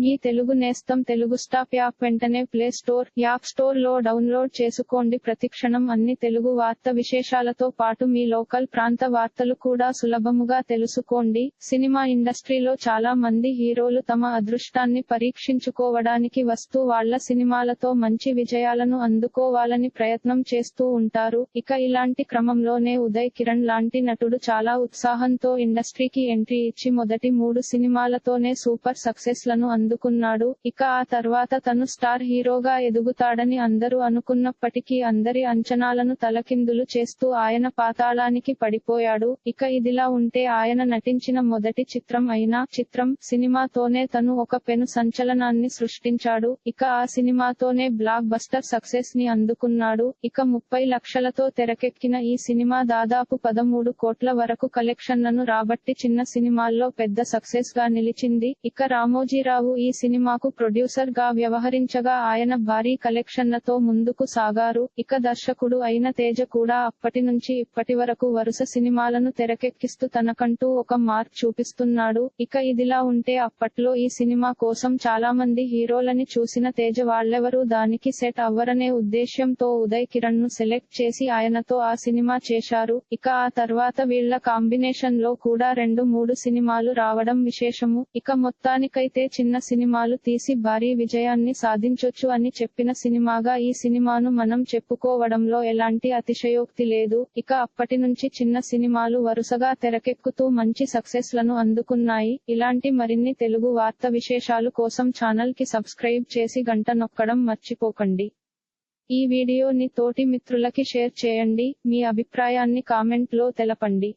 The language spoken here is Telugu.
మీ తెలుగు నేస్తం తెలుగు స్టాప్ యాప్ వెంటనే ప్లే స్టోర్ యాప్ స్టోర్లో డౌన్లోడ్ చేసుకోండి. ప్రతిక్షణం అన్ని తెలుగు వార్త విశేషాలతో పాటు మీ లోకల్ ప్రాంత వార్తలు కూడా సులభముగా తెలుసుకోండి. సినిమా ఇండస్ట్రీలో చాలా మంది హీరోలు తమ అదృష్టాన్ని పరీక్షించుకోవడానికి వస్తూ వాళ్ళ సినిమాలతో మంచి విజయాలను అందుకోవాలని ప్రయత్నం చేస్తూ ఉంటారు. ఇక ఇలాంటి క్రమంలోనే ఉదయ్ కిరణ్ లాంటి నటుడు చాలా ఉత్సాహంతో ఇండస్ట్రీకి ఎంట్రీ ఇచ్చి మొదటి మూడు సినిమాలతోనే సూపర్ సక్సెస్లను అందుకున్నాడు. ఇక ఆ తర్వాత తను స్టార్ హీరోగా ఎదుగుతాడని అందరూ అనుకున్నప్పటికీ అందరి అంచనాలను తలకిందులు చేస్తూ ఆయన పాతాళానికి పడిపోయాడు. ఇక ఇదిలా ఉంటే ఆయన నటించిన మొదటి చిత్రం అయిన చిత్రం సినిమాతోనే తను ఒక పెను సంచలనాన్ని సృష్టించాడు. ఇక ఆ సినిమాతోనే బ్లాక్ బస్టర్ సక్సెస్ని అందుకున్నాడు. ఇక ముప్పై లక్షలతో తెరకెక్కిన ఈ సినిమా దాదాపు పదమూడు కోట్ల వరకు కలెక్షన్లను రాబట్టి చిన్న సినిమాల్లో పెద్ద సక్సెస్గా నిలిచింది. ఇక రామోజీరావు ఈ సినిమాకు ప్రొడ్యూసర్గా వ్యవహరించగా ఆయన భారీ కలెక్షన్లతో ముందుకు సాగారు. ఇక దర్శకుడు అయిన తేజ కూడా అప్పటి నుంచి ఇప్పటి వరకు వరుస సినిమాలను తెరకెక్కిస్తూ తనకంటూ ఒక మార్క్ చూపిస్తున్నాడు. ఇక ఇదిలా ఉంటే అప్పట్లో ఈ సినిమా కోసం చాలా మంది హీరోలని చూసిన తేజ వాళ్ళెవరూ దానికి సెట్ అవ్వరనే ఉద్దేశ్యంతో ఉదయ్ కిరణ్ను సెలెక్ట్ చేసి ఆయనతో ఆ సినిమా చేశారు. ఇక ఆ తర్వాత వీళ్ళ కాంబినేషన్లో కూడా రెండు మూడు సినిమాలు రావడం విశేషము. ఇక మొత్తానికైతే చిన్న సినిమాలు తీసి భారీ విజయాన్ని సాధించొచ్చు అని చెప్పిన సినిమాగా ఈ సినిమాను మనం చెప్పుకోవడంలో ఎలాంటి అతిశయోక్తి లేదు. ఇక అప్పటి నుంచి చిన్న సినిమాలు వరుసగా తెరకెక్కుతూ మంచి సక్సెస్లను అందుకున్నాయి. ఇలాంటి మరిన్ని తెలుగు వార్త విశేషాలు కోసం ఛానల్కి సబ్స్క్రైబ్ చేసి గంట నొక్కడం మర్చిపోకండి. ఈ వీడియోని తోటి మిత్రులకి షేర్ చేయండి. మీ అభిప్రాయాన్ని కామెంట్లో తెలపండి.